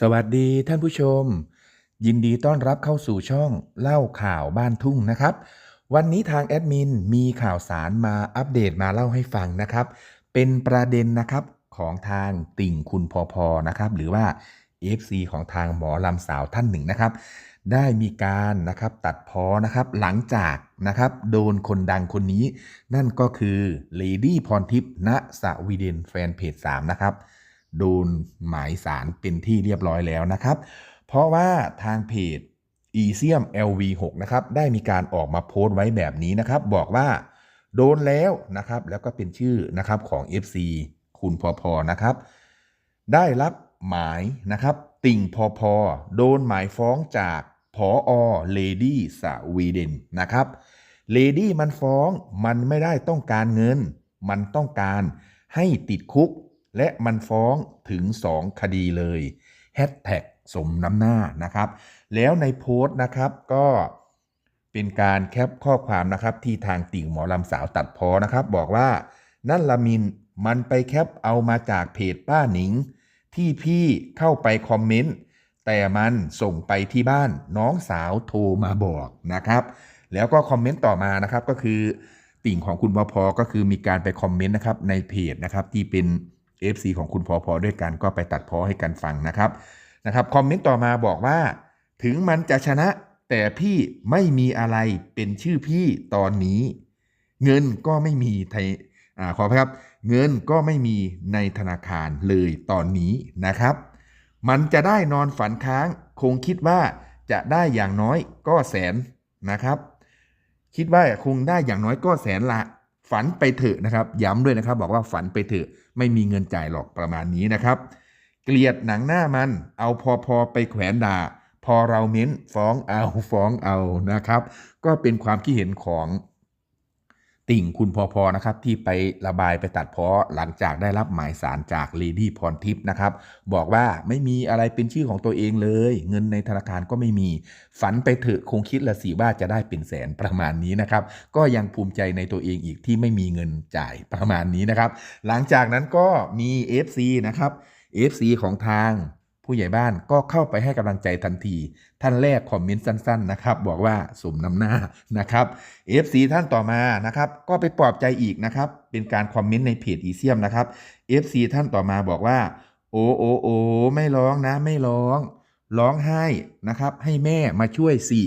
สวัสดีท่านผู้ชม ยินดีต้อนรับเข้าสู่ช่องเล่าข่าวบ้านทุ่งนะครับ วันนี้ทางแอดมินมีข่าวสารมาอัปเดตมาเล่าให้ฟังนะครับ เป็นประเด็นนะครับของทางติ่งคุณพอพอนะครับ หรือว่า FC ของทางหมอลำสาวท่านหนึ่งนะครับ ได้มีการนะครับตัดพ้อนะครับหลังจากนะครับโดนคนดังคนนี้ นั่นก็คือเลดี้พรทิพย์ณสวีเดนแฟนเพจ3นะครับ โดนหมายสารเป็นที่เรียบร้อยแล้วนะครับ เพราะว่าทางเพจ e c m LV6 นะครับได้มีการออกมาโพสต์ไว้แบบนี้นะครับ บอกว่าโดนแล้วนะครับ แล้วก็เป็นชื่อนะครับของ FC คุณพอพอนะครับ ได้รับหมายนะครับ ติ่งพอพอโดนหมายฟ้องจากพออเลดี้สวีเดนนะครับเลดี้มันฟ้องมันไม่ได้ต้องการเงิน มันต้องการให้ติดคุก และมันฟ้องถึง 2 คดีเลยแฮชแท็กสมน้ำหน้านะครับ แล้วในโพสต์นะครับก็เป็นการแคปข้อความนะครับที่ทางติ่งหมอลำสาวตัดพอนะครับ บอกว่านั่นละมินมันไปแคปเอามาจากเพจป้าหนิง ที่พี่เข้าไปคอมเมนต์แต่มันส่งไปที่บ้านน้องสาวโทรมาบอกนะครับ แล้วก็คอมเมนต์ต่อมานะครับก็คือติ่งของคุณพอพอก็คือมีการไปคอมเมนต์นะครับในเพจนะครับที่เป็น FC ของคุณพอพอด้วยกันก็ไปตัดพอให้กันฟังนะครับนะครับคอมเมนต์ต่อมาบอกว่า ถึงมันจะชนะแต่พี่ไม่มีอะไรเป็นชื่อพี่ตอนนี้ เงินก็ไม่มีไทยอขออภัยครับ เงินก็ไม่มีในธนาคารเลยตอนนี้นะครับ มันจะได้นอนฝันค้างคงคิดว่าจะได้อย่างน้อยก็แสนนะครับ คิดว่าคงได้อย่างน้อยก็แสนละ ฝันไปเถอะนะครับ ย้ำด้วยนะครับ บอกว่าฝันไปเถอะไม่มีเงินจ่ายหรอกประมาณนี้นะครับ เกลียดหนังหน้ามัน เอาพอพอไปแขวนด่า พอเราเม้นฟ้องเอาฟ้องเอานะครับ ก็เป็นความคิดเห็นของ ติ่งคุณพอพอนะครับที่ไประบายไปตัดเพาะหลังจากได้รับหมายสารจากเลดี้พรทิพย์นะครับบอกว่าไม่มีอะไรเป็นชื่อของตัวเองเลย เงินในธนาคารก็ไม่มี ฝันไปเถอะคงคิดละสิว่าจะได้เป็นแสนประมาณนี้นะครับก็ยังภูมิใจในตัวเองอีกที่ไม่มีเงินจ่ายประมาณนี้นะครับ หลังจากนั้นก็มี FC นะครับ FC ของทาง ผู้ใหญ่บ้านก็เข้าไปให้กำลังใจทันที ท่านแรกคอมเมนต์สั้นๆนะครับ บอกว่าสมน้ำหน้านะครับ FC ท่านต่อมานะครับ ก็ไปปลอบใจอีกนะครับ เป็นการคอมเมนต์ในเพจอีเซียมนะครับ FC ท่านต่อมาบอกว่า โอ้โอ้โอ้ไม่ร้องนะไม่ร้องร้องไห้นะครับให้แม่มาช่วยสิ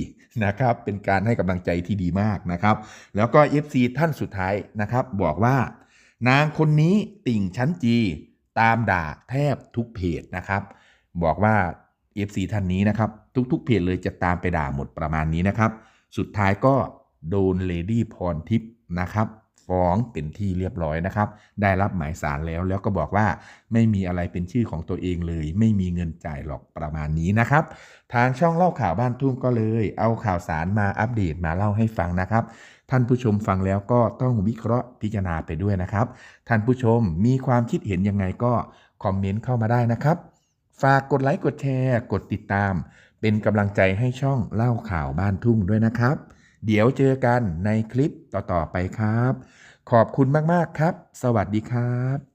นะครับเป็นการให้กำลังใจที่ดีมากนะครับ แล้วก็ FC ท่านสุดท้ายนะครับ บอกว่า นางคนนี้ติ่งชั้นจี ตามด่าแทบทุกเพจนะครับ บอกว่า FC ท่านนี้นะครับ ทุกๆเพจเลยจะตามไปด่าหมดประมาณนี้นะครับ สุดท้ายก็โดนเลดี้พรทิพย์นะครับฟ้องเป็นที่เรียบร้อยนะครับ ได้รับหมายสารแล้วแล้วก็บอกว่าไม่มีอะไรเป็นชื่อของตัวเองเลย ไม่มีเงินจ่ายหรอกประมาณนี้นะครับ ทางช่องเล่าข่าวบ้านทุ่งก็เลย เอาข่าวสารมาอัปเดตมาเล่าให้ฟังนะครับ ท่านผู้ชมฟังแล้วก็ต้องวิเคราะห์พิจารณาไปด้วยนะครับ ท่านผู้ชมมีความคิดเห็นยังไงก็คอมเมนต์เข้ามาได้นะครับ ฝากกดไลค์กดแชร์ กดติดตาม เป็นกำลังใจให้ช่องเล่าข่าวบ้านทุ่งด้วยนะครับ เดี๋ยวเจอกันในคลิปต่อๆไปครับ ขอบคุณมากๆครับ สวัสดีครับ